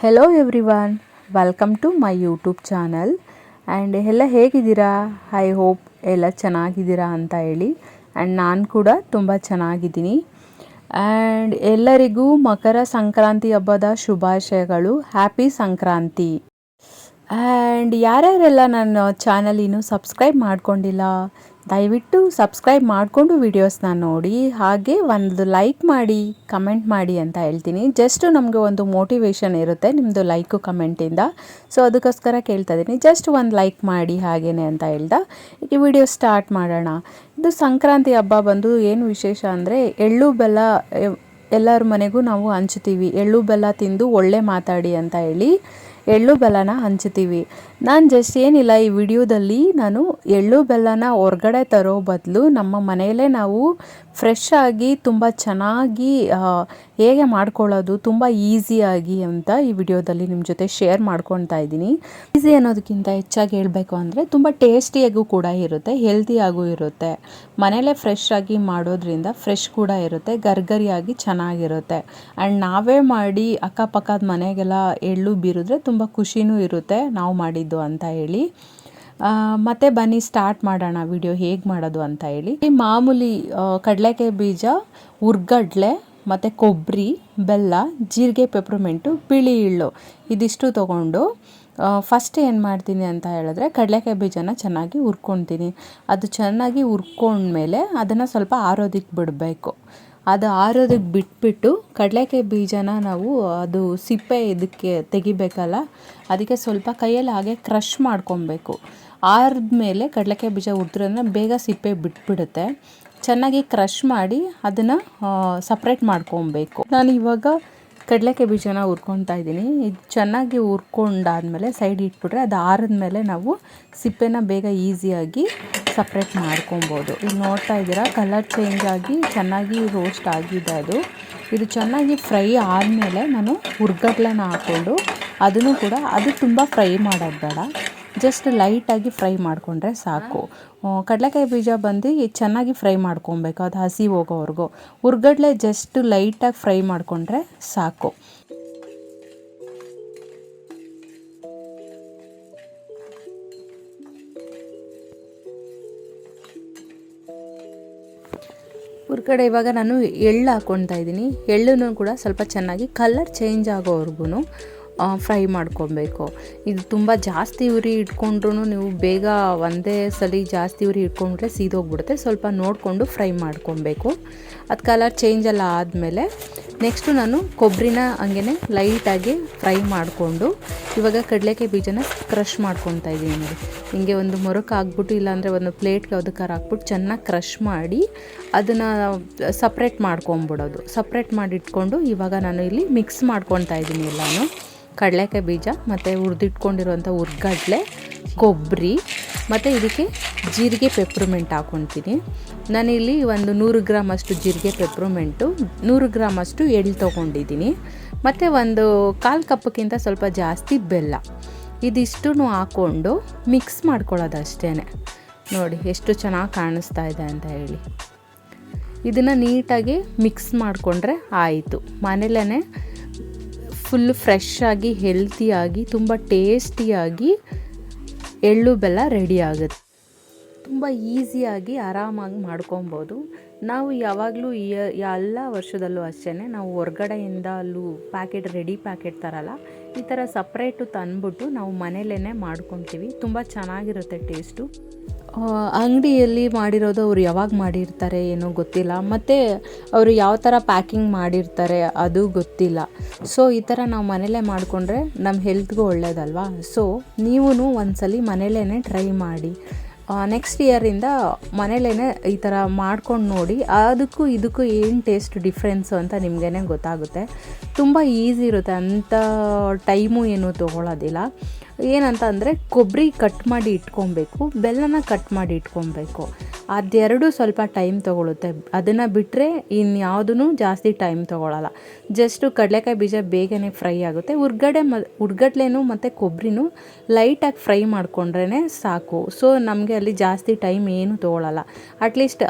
Hello everyone welcome to my YouTube channel and ಎಲ್ಲ ಹೇಗಿದ್ದೀರಾ? I hope ಎಲ್ಲ ಚೆನ್ನಾಗಿದ್ದೀರಾ ಅಂತ ಹೇಳಿ. ಆ್ಯಂಡ್ ನಾನು ಕೂಡ ತುಂಬ ಚೆನ್ನಾಗಿದ್ದೀನಿ. ಆ್ಯಂಡ್ ಎಲ್ಲರಿಗೂ ಮಕರ ಸಂಕ್ರಾಂತಿ ಹಬ್ಬದ ಶುಭಾಶಯಗಳು. ಹ್ಯಾಪಿ ಸಂಕ್ರಾಂತಿ. ಆ್ಯಂಡ್ ಯಾರ್ಯಾರೆಲ್ಲ ನನ್ನ ಚಾನಲ್ ಇನ್ನೂ ಸಬ್ಸ್ಕ್ರೈಬ್ ಮಾಡ್ಕೊಂಡಿಲ್ಲ, ದಯವಿಟ್ಟು ಸಬ್ಸ್ಕ್ರೈಬ್ ಮಾಡಿಕೊಂಡು ವೀಡಿಯೋಸ್ನ ನೋಡಿ, ಹಾಗೆ ಒಂದು ಲೈಕ್ ಮಾಡಿ ಕಮೆಂಟ್ ಮಾಡಿ ಅಂತ ಹೇಳ್ತೀನಿ. ಜಸ್ಟು ನಮಗೆ ಒಂದು ಮೋಟಿವೇಶನ್ ಇರುತ್ತೆ ನಿಮ್ಮದು ಲೈಕು ಕಮೆಂಟಿಂದ ಸೊ ಅದಕ್ಕೋಸ್ಕರ ಕೇಳ್ತಾ ಇದ್ದೀನಿ. ಜಸ್ಟ್ ಒಂದು ಲೈಕ್ ಮಾಡಿ ಹಾಗೇನೆ ಅಂತ ಹೇಳ್ದ. ಈ ವಿಡಿಯೋ ಸ್ಟಾರ್ಟ್ ಮಾಡೋಣ. ಇದು ಸಂಕ್ರಾಂತಿ ಹಬ್ಬ ಬಂದು ಏನು ವಿಶೇಷ ಅಂದರೆ ಎಳ್ಳು ಬೆಲ್ಲ ಎಲ್ಲರ ಮನೆಗೂ ನಾವು ಹಂಚ್ತೀವಿ. ಎಳ್ಳು ಬೆಲ್ಲ ತಿಂದು ಒಳ್ಳೆ ಮಾತಾಡಿ ಅಂತ ಹೇಳಿ. ಎಳ್ಳು ಬೆಲ್ಲನ ಹಂಚ್ತೀವಿ. ನಾನು ಜಸ್ಟ್ ಏನಿಲ್ಲ, ಈ ವಿಡಿಯೋದಲ್ಲಿ ನಾನು ಎಳ್ಳು ಬೆಲ್ಲನ ಹೊರ್ಗಡೆ ತರೋ ಬದಲು ನಮ್ಮ ಮನೆಯಲ್ಲೇ ನಾವು ಫ್ರೆಶ್ ಆಗಿ ತುಂಬ ಚೆನ್ನಾಗಿ ಹೇಗೆ ಮಾಡ್ಕೊಳ್ಳೋದು ತುಂಬ ಈಸಿಯಾಗಿ ಅಂತ ಈ ವಿಡಿಯೋದಲ್ಲಿ ನಿಮ್ಮ ಜೊತೆ ಶೇರ್ ಮಾಡ್ಕೊತಾ ಇದ್ದೀನಿ. ಈಸಿ ಅನ್ನೋದಕ್ಕಿಂತ ಹೆಚ್ಚಾಗಿ ಹೇಳಬೇಕು ಅಂದರೆ ತುಂಬ ಟೇಸ್ಟಿಯಾಗೂ ಕೂಡ ಇರುತ್ತೆ ಹೆಲ್ತಿಯಾಗೂ ಇರುತ್ತೆ. ಮನೇಲೇ ಫ್ರೆಶ್ ಆಗಿ ಮಾಡೋದ್ರಿಂದ ಫ್ರೆಶ್ ಕೂಡ ಇರುತ್ತೆ ಗರ್ಗರಿಯಾಗಿ ಚೆನ್ನಾಗಿರುತ್ತೆ. ಆ್ಯಂಡ್ ನಾವೇ ಮಾಡಿ ಅಕ್ಕಪಕ್ಕದ ಮನೆಗೆಲ್ಲ ಎಳ್ಳು ಬೀರಿದ್ರೆ ತುಂಬ ಖುಷಿನೂ ಇರುತ್ತೆ, ನಾವು ಮಾಡಿದ್ದು ಅಂತ ಹೇಳಿ. ಮತ್ತೆ ಬನ್ನಿ ಸ್ಟಾರ್ಟ್ ಮಾಡೋಣ ವಿಡಿಯೋ ಹೇಗೆ ಮಾಡೋದು ಅಂತ ಹೇಳಿ. ಮಾಮೂಲಿ ಕಡಲೆಕಾಯಿ ಬೀಜ, ಉರ್ಗಡ್ಲೆ, ಮತ್ತು ಕೊಬ್ಬರಿ ಬೆಲ್ಲ, ಜೀರಿಗೆ ಪೆಪ್ರಮೆಂಟು ಬಿಳಿ ಇಳ್ಳು ಇದಿಷ್ಟು ತೊಗೊಂಡು ಫಸ್ಟ್ ಏನು ಮಾಡ್ತೀನಿ ಅಂತ ಹೇಳಿದ್ರೆ ಕಡಲೆಕಾಯಿ ಬೀಜನ ಚೆನ್ನಾಗಿ ಹುರ್ಕೊತೀನಿ. ಅದು ಚೆನ್ನಾಗಿ ಹುರ್ಕೊಂಡ್ಮೇಲೆ ಅದನ್ನು ಸ್ವಲ್ಪ ಆರೋದಿಕ್ಕೆ ಬಿಡಬೇಕು. ಅದು ಆರೋದಕ್ಕೆ ಬಿಟ್ಬಿಟ್ಟು ಕಡಲೆಕಾಯಿ ಬೀಜನ ನಾವು ಅದು ಸಿಪ್ಪೆ ಇದಕ್ಕೆ ತೆಗಿಬೇಕಲ್ಲ, ಅದಕ್ಕೆ ಸ್ವಲ್ಪ ಕೈಯಲ್ಲಿ ಹಾಗೆ ಕ್ರಷ್ ಮಾಡ್ಕೊಬೇಕು. ಆರಿದ್ಮೇಲೆ ಕಡಲೆಕಾಯಿ ಬೀಜ ಹುರಿದ್ರಿಂದ ಬೇಗ ಸಿಪ್ಪೆ ಬಿಟ್ಬಿಡುತ್ತೆ. ಚೆನ್ನಾಗಿ ಕ್ರಷ್ ಮಾಡಿ ಅದನ್ನು ಸಪ್ರೇಟ್ ಮಾಡ್ಕೊಬೇಕು. ನಾನು ಇವಾಗ ಕಡಲೆಕಾಯಿ ಬೀಜನ ಹುರ್ಕೊತಾ ಇದ್ದೀನಿ. ಇದು ಚೆನ್ನಾಗಿ ಹುರ್ಕೊಂಡಾದ್ಮೇಲೆ ಸೈಡ್ ಇಟ್ಬಿಟ್ರೆ ಅದು ಆರಿದ್ಮೇಲೆ ನಾವು ಸಿಪ್ಪೆನ ಬೇಗ ಈಸಿಯಾಗಿ ಸಪ್ರೇಟ್ ಮಾಡ್ಕೊಬೋದು. ಇಲ್ಲಿ ನೋಡ್ತಾ ಇದ್ದೀರಾ ಕಲರ್ ಚೇಂಜ್ ಆಗಿ ಚೆನ್ನಾಗಿ ರೋಸ್ಟ್ ಆಗಿದೆ ಅದು. ಇದು ಚೆನ್ನಾಗಿ ಫ್ರೈ ಆದಮೇಲೆ ನಾನು ಹುರ್ಗಡ್ಲೆನ ಹಾಕ್ಕೊಂಡು ಅದನ್ನು ಕೂಡ, ಅದು ತುಂಬ ಫ್ರೈ ಮಾಡೋದು ಬೇಡ. ಜಸ್ಟ್ ಲೈಟಾಗಿ ಫ್ರೈ ಮಾಡಿಕೊಂಡ್ರೆ ಸಾಕು. ಕಡಲೆಕಾಯಿ ಬೀಜ ಬಂದು ಚೆನ್ನಾಗಿ ಫ್ರೈ ಮಾಡ್ಕೊಬೇಕು, ಅದು ಹಸಿ ಹೋಗೋವರೆಗೂ. ಹುರ್ಗಡ್ಲೆ ಜಸ್ಟ್ ಲೈಟಾಗಿ ಫ್ರೈ ಮಾಡಿಕೊಂಡ್ರೆ ಸಾಕು. ಹೊರ್ಗಡೆ ಇವಾಗ ನಾನು ಎಳ್ಳು ಹಾಕ್ಕೊತಾ ಇದ್ದೀನಿ. ಎಳ್ಳನ್ನು ಕೂಡ ಸ್ವಲ್ಪ ಚೆನ್ನಾಗಿ ಕಲರ್ ಚೇಂಜ್ ಆಗೋವರೆಗೂ ಫ್ರೈ ಮಾಡ್ಕೊಬೇಕು. ಇದು ತುಂಬ ಜಾಸ್ತಿ ಉರಿ ಇಟ್ಕೊಂಡ್ರೂ ನೀವು ಬೇಗ ಒಂದೇ ಸಲ ಜಾಸ್ತಿ ಉರಿ ಇಟ್ಕೊಂಡ್ರೆ ಸೀದೋಗ್ಬಿಡುತ್ತೆ. ಸ್ವಲ್ಪ ನೋಡಿಕೊಂಡು ಫ್ರೈ ಮಾಡ್ಕೊಬೇಕು. ಅದು ಕಲರ್ ಚೇಂಜ್ ಎಲ್ಲ ಆದಮೇಲೆ ನೆಕ್ಸ್ಟು ನಾನು ಕೊಬ್ಬರಿನ ಹಂಗೆ ಲೈಟಾಗಿ ಫ್ರೈ ಮಾಡಿಕೊಂಡು ಇವಾಗ ಕಡಲೆಕಾಯಿ ಬೀಜನ ಕ್ರಷ್ ಮಾಡ್ಕೊತಾ ಇದ್ದೀನಿ ನೋಡಿ. ಹಿಂಗೆ ಒಂದು ಮೊರಕ್ಕೆ ಹಾಕ್ಬಿಟ್ಟು ಇಲ್ಲಾಂದರೆ ಒಂದು ಪ್ಲೇಟ್ಗೆ ಯಾವುದಕ್ಕಾರ ಹಾಕ್ಬಿಟ್ಟು ಚೆನ್ನಾಗಿ ಕ್ರಷ್ ಮಾಡಿ ಅದನ್ನು ಸಪ್ರೇಟ್ ಮಾಡ್ಕೊಂಬಿಡೋದು. ಸಪ್ರೇಟ್ ಮಾಡಿ ಇಟ್ಕೊಂಡು ಇವಾಗ ನಾನು ಇಲ್ಲಿ ಮಿಕ್ಸ್ ಮಾಡ್ಕೊತಾ ಇದ್ದೀನಿ ಎಲ್ಲಾನು. ಕಡಲೆಕಾಯಿ ಬೀಜ, ಮತ್ತು ಹುರಿದಿಟ್ಕೊಂಡಿರುವಂಥ ಹುರ್ಗಡ್ಲೆ, ಕೊಬ್ಬರಿ, ಮತ್ತು ಇದಕ್ಕೆ ಜೀರಿಗೆ ಪೆಪ್ರಮೆಂಟ್ ಹಾಕ್ಕೊತೀನಿ ನಾನಿಲ್ಲಿ ಒಂದು ನೂರು ಗ್ರಾಮ್ ಅಷ್ಟು ಜೀರಿಗೆ ಪೆಪ್ರಮೆಂಟು ನೂರು ಗ್ರಾಮ್ ಅಷ್ಟು ಎಳ್ಳು ತೊಗೊಂಡಿದ್ದೀನಿ. ಮತ್ತು ಒಂದು ಕಾಲು ಕಪ್ಪಕ್ಕಿಂತ ಸ್ವಲ್ಪ ಜಾಸ್ತಿ ಬೆಲ್ಲ. ಇದಿಷ್ಟು ಹಾಕ್ಕೊಂಡು ಮಿಕ್ಸ್ ಮಾಡ್ಕೊಳ್ಳೋದಷ್ಟೇ ನೋಡಿ ಎಷ್ಟು ಚೆನ್ನಾಗಿ ಕಾಣಿಸ್ತಾ ಇದೆ ಅಂತ ಹೇಳಿ. ಇದನ್ನು ನೀಟಾಗಿ ಮಿಕ್ಸ್ ಮಾಡಿಕೊಂಡ್ರೆ ಆಯಿತು. ಮನೇಲೇ ಫುಲ್ ಫ್ರೆಶ್ ಆಗಿ ಹೆಲ್ತಿಯಾಗಿ ತುಂಬ ಟೇಸ್ಟಿಯಾಗಿ ಎಳ್ಳು ಬೆಲ್ಲ ರೆಡಿ ಆಗುತ್ತೆ. ತುಂಬ ಈಸಿಯಾಗಿ ಆರಾಮಾಗಿ ಮಾಡ್ಕೊಬೋದು. ನಾವು ಯಾವಾಗಲೂ ಎಲ್ಲ ವರ್ಷದಲ್ಲೂ ಅಷ್ಟೇ ನಾವು ಹೊರ್ಗಡೆಯಿಂದ ಅಲ್ಲೂ ಪ್ಯಾಕೆಟ್ ರೆಡಿ ಪ್ಯಾಕೆಟ್ ತರಲ್ಲ. ಈ ಥರ ಸಪ್ರೇಟು ತಂದ್ಬಿಟ್ಟು ನಾವು ಮನೇಲೇ ಮಾಡ್ಕೊತೀವಿ. ತುಂಬ ಚೆನ್ನಾಗಿರುತ್ತೆ ಟೇಸ್ಟು ಅಂಗಡಿಯಲ್ಲಿ ಮಾಡಿರೋದು ಅವ್ರು ಯಾವಾಗ ಮಾಡಿರ್ತಾರೆ ಏನೋ ಗೊತ್ತಿಲ್ಲ. ಮತ್ತು ಅವರು ಯಾವ ಥರ ಪ್ಯಾಕಿಂಗ್ ಮಾಡಿರ್ತಾರೆ ಅದು ಗೊತ್ತಿಲ್ಲ. ಸೊ ಈ ಥರ ನಾವು ಮನೇಲೇ ಮಾಡಿಕೊಂಡ್ರೆ ನಮ್ಮ ಹೆಲ್ತ್ಗೂ ಒಳ್ಳೇದಲ್ವಾ? ಸೊ ನೀವೂ ಒಂದ್ಸಲಿ ಮನೇಲೇ ಟ್ರೈ ಮಾಡಿ. ನೆಕ್ಸ್ಟ್ ಇಯರಿಂದ ಮನೇಲೇ ಈ ಥರ ಮಾಡ್ಕೊಂಡು ನೋಡಿ, ಅದಕ್ಕೂ ಇದಕ್ಕೂ ಏನು ಟೇಸ್ಟ್ ಡಿಫ್ರೆನ್ಸು ಅಂತ ನಿಮಗೇ ಗೊತ್ತಾಗುತ್ತೆ. ತುಂಬ ಈಸಿ ಇರುತ್ತೆ ಅಂಥ ಟೈಮು ಏನು ತೊಗೊಳೋದಿಲ್ಲ. ಏನಂತ ಅಂದರೆ ಕೊಬ್ಬರಿ ಕಟ್ ಮಾಡಿ ಇಟ್ಕೊಬೇಕು, ಬೆಲ್ಲನ ಕಟ್ ಮಾಡಿ ಇಟ್ಕೊಬೇಕು. ಅದೆರಡು ಸ್ವಲ್ಪ ಟೈಮ್ ತೊಗೊಳುತ್ತೆ. ಅದನ್ನು ಬಿಟ್ಟರೆ ಇನ್ಯಾವುದೂ ಜಾಸ್ತಿ ಟೈಮ್ ತೊಗೊಳಲ್ಲ. ಜಸ್ಟು ಕಡಲೆಕಾಯಿ ಬೀಜ ಬೇಗನೆ ಫ್ರೈ ಆಗುತ್ತೆ. ಹುರ್ಗಡೆ ಮ, ಉರ್ಗಡ್ಲೆನೂ ಮತ್ತು ಕೊಬ್ಬರಿನೂ ಲೈಟಾಗಿ ಫ್ರೈ ಮಾಡಿಕೊಂಡ್ರೇ ಸಾಕು. ಸೊ ನಮಗೆ ಅಲ್ಲಿ ಜಾಸ್ತಿ ಟೈಮ್ ಏನು ತೊಗೊಳಲ್ಲ. ಅಟ್ಲೀಸ್ಟ್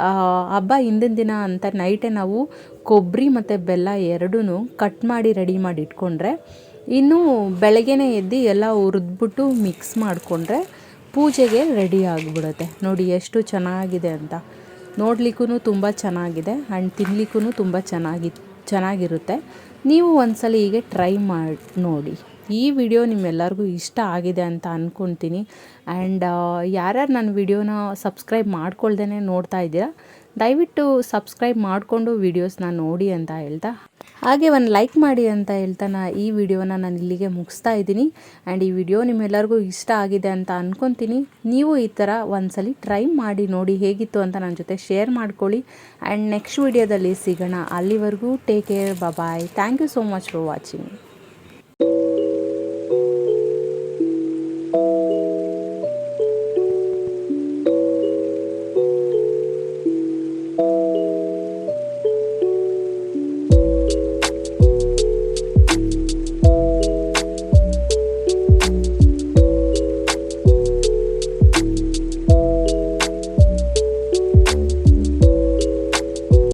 ಹಬ್ಬ ಹಿಂದಿನ ದಿನ ಅಂತ ನೈಟೇ ನಾವು ಕೊಬ್ಬರಿ ಮತ್ತು ಬೆಲ್ಲ ಎರಡೂ ಕಟ್ ಮಾಡಿ ರೆಡಿ ಮಾಡಿ ಇಟ್ಕೊಂಡ್ರೆ ಇನ್ನೂ ಬೆಳಗ್ಗೆನೇ ಎದ್ದು ಎಲ್ಲ ಹುರಿದ್ಬಿಟ್ಟು ಮಿಕ್ಸ್ ಮಾಡಿಕೊಂಡ್ರೆ ಪೂಜೆಗೆ ರೆಡಿ ಆಗಿಬಿಡುತ್ತೆ. ನೋಡಿ ಎಷ್ಟು ಚೆನ್ನಾಗಿದೆ ಅಂತ. ನೋಡ್ಲಿಕ್ಕೂ ತುಂಬ ಚೆನ್ನಾಗಿದೆ ಆ್ಯಂಡ್ ತಿನ್ನಲಿಕ್ಕೂ ತುಂಬ ಚೆನ್ನಾಗಿ, ಚೆನ್ನಾಗಿರುತ್ತೆ. ನೀವು ಒಂದ್ಸಲ ಹೀಗೆ ಟ್ರೈ ಮಾಡಿ, ನೋಡಿ. ಈ ವಿಡಿಯೋ ನಿಮ್ಮೆಲ್ಲರಿಗೂ ಇಷ್ಟ ಆಗಿದೆ ಅಂತ ಅಂದ್ಕೊತೀನಿ ಆ್ಯಂಡ್ ಯಾರ್ಯಾರು ನನ್ನ ವಿಡಿಯೋನ ಸಬ್ಸ್ಕ್ರೈಬ್ ಮಾಡ್ಕೊಳ್ದೇ ನೋಡ್ತಾ ಇದ್ದೀರಾ ದಯವಿಟ್ಟು ಸಬ್ಸ್ಕ್ರೈಬ್ ಮಾಡಿಕೊಂಡು ವೀಡಿಯೋಸ್ನ ನೋಡಿ ಅಂತ ಹೇಳ್ತಾ. ಹಾಗೆ ಒಂದು ಲೈಕ್ ಮಾಡಿ ಅಂತ ಹೇಳ್ತಾ ನಾ ಈ ವಿಡಿಯೋನ ನಾನು ಇಲ್ಲಿಗೆ ಮುಗಿಸ್ತಾ ಇದ್ದೀನಿ. ಆ್ಯಂಡ್ ಈ ವಿಡಿಯೋ ನಿಮ್ಮೆಲ್ಲರಿಗೂ ಇಷ್ಟ ಆಗಿದೆ ಅಂತ ಅಂದ್ಕೊತೀನಿ ನೀವು ಈ ಥರ ಒಂದ್ಸಲಿ ಟ್ರೈ ಮಾಡಿ ನೋಡಿ ಹೇಗಿತ್ತು ಅಂತ ನನ್ನ ಜೊತೆ ಶೇರ್ ಮಾಡ್ಕೊಳ್ಳಿ. ಆ್ಯಂಡ್ ನೆಕ್ಸ್ಟ್ ವಿಡಿಯೋದಲ್ಲಿ ಸಿಗೋಣ. ಅಲ್ಲಿವರೆಗೂ take care bye thank you so much for watching